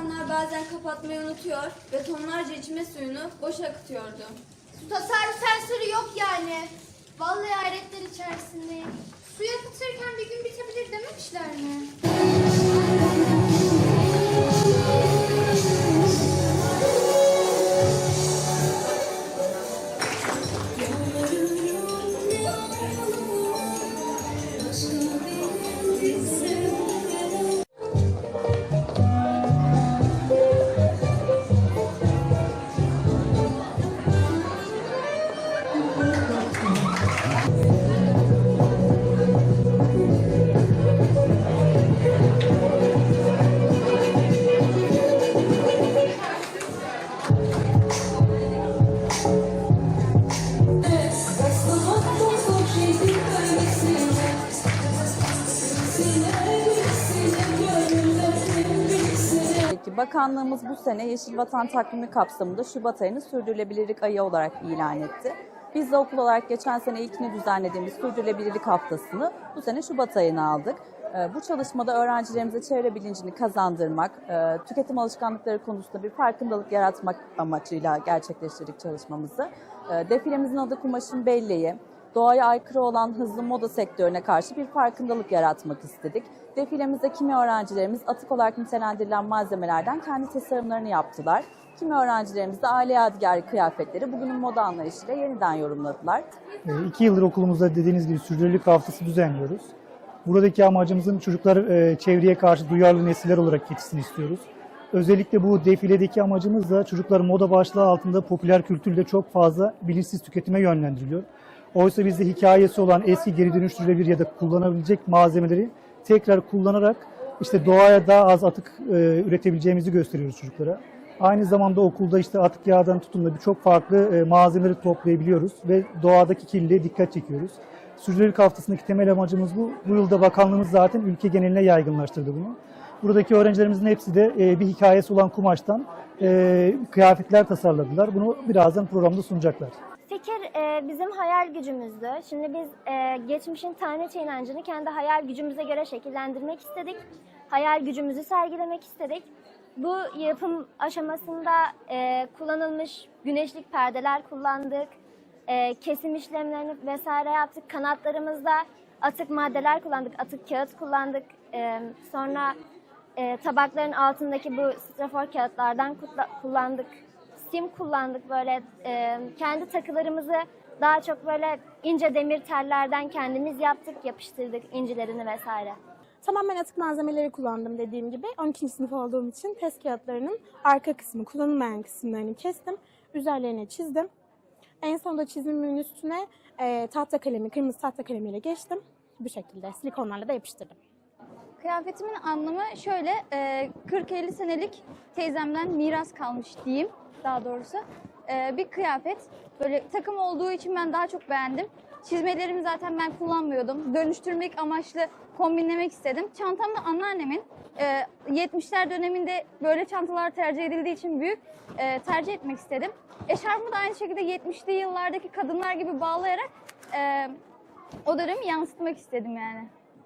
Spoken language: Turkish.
insanlar bazen kapatmayı unutuyor ve tonlarca içme suyunu boşa akıtıyordu. Su tasarruf sensörü yok yani. Vallahi hayretler içerisindeyim. Suyu akıtırken bir gün bitebilir dememişler mi? Bakanlığımız bu sene Yeşil Vatan Takvimi kapsamında Şubat ayını sürdürülebilirlik ayı olarak ilan etti. Biz de okul olarak geçen sene ilkini düzenlediğimiz sürdürülebilirlik haftasını bu sene Şubat ayına aldık. Ee, Bu çalışmada öğrencilerimize çevre bilincini kazandırmak, e, tüketim alışkanlıkları konusunda bir farkındalık yaratmak amacıyla gerçekleştirdik çalışmamızı. Ee, Defilemizin adı Kumaşın Belleği. Doğaya aykırı olan hızlı moda sektörüne karşı bir farkındalık yaratmak istedik. Defilemizde kimi öğrencilerimiz atık olarak nitelendirilen malzemelerden kendi tasarımlarını yaptılar. Kimi öğrencilerimiz de aile yadigarı kıyafetleri bugünün moda anlayışıyla yeniden yorumladılar. E, İki yıldır okulumuzda dediğiniz gibi sürdürülebilirlik haftası düzenliyoruz. Buradaki amacımızın çocuklar e, çevreye karşı duyarlı nesiller olarak yetişsin istiyoruz. Özellikle bu defiledeki amacımız da çocuklar moda başlığı altında popüler kültürle çok fazla bilinçsiz tüketime yönlendiriliyor. Oysa bizde hikayesi olan eski geri dönüştürülebilir ya da kullanabilecek malzemeleri tekrar kullanarak işte doğaya daha az atık e, üretebileceğimizi gösteriyoruz çocuklara. Aynı zamanda okulda işte atık yağdan tutun da birçok farklı e, malzemeleri toplayabiliyoruz ve doğadaki kirliliğe dikkat çekiyoruz. Sürdürülebilirlik haftasındaki temel amacımız bu. Bu yılda bakanlığımız zaten ülke geneline yaygınlaştırdı bunu. Buradaki öğrencilerimizin hepsi de e, bir hikayesi olan kumaştan e, kıyafetler tasarladılar. Bunu birazdan programda sunacaklar. Fikir e, bizim hayal gücümüzdü. Şimdi biz e, geçmişin tanrıça inancını kendi hayal gücümüze göre şekillendirmek istedik. Hayal gücümüzü sergilemek istedik. Bu yapım aşamasında e, kullanılmış güneşlik perdeler kullandık. E, kesim işlemlerini vesaire yaptık. Kanatlarımızda atık maddeler kullandık, atık kağıt kullandık. E, sonra e, tabakların altındaki bu strafor kağıtlardan kullandık. Sim kullandık böyle e, kendi takılarımızı daha çok böyle ince demir tellerden kendimiz yaptık, yapıştırdık incilerini vesaire. Tamamen atık malzemeleri kullandım dediğim gibi. 12. sınıf olduğum için test kağıtlarının arka kısmı, kullanılmayan kısımlarını kestim. Üzerlerine çizdim. En sonunda çizimimin üstüne e, tahta kalemi, kırmızı tahta kalemiyle geçtim. Bu şekilde silikonlarla da yapıştırdım. Kıyafetimin anlamı şöyle, e, 40-50 senelik teyzemden miras kalmış diyeyim daha doğrusu. E, bir kıyafet, böyle takım olduğu için ben daha çok beğendim. Çizmelerimi zaten ben kullanmıyordum. Dönüştürmek amaçlı kombinlemek istedim. Çantam da anneannemin. E, 70'ler döneminde böyle çantalar tercih edildiği için büyük e, tercih etmek istedim. Eşarbımı da aynı şekilde 70'li yıllardaki kadınlar gibi bağlayarak e, o dönemi yansıtmak istedim yani.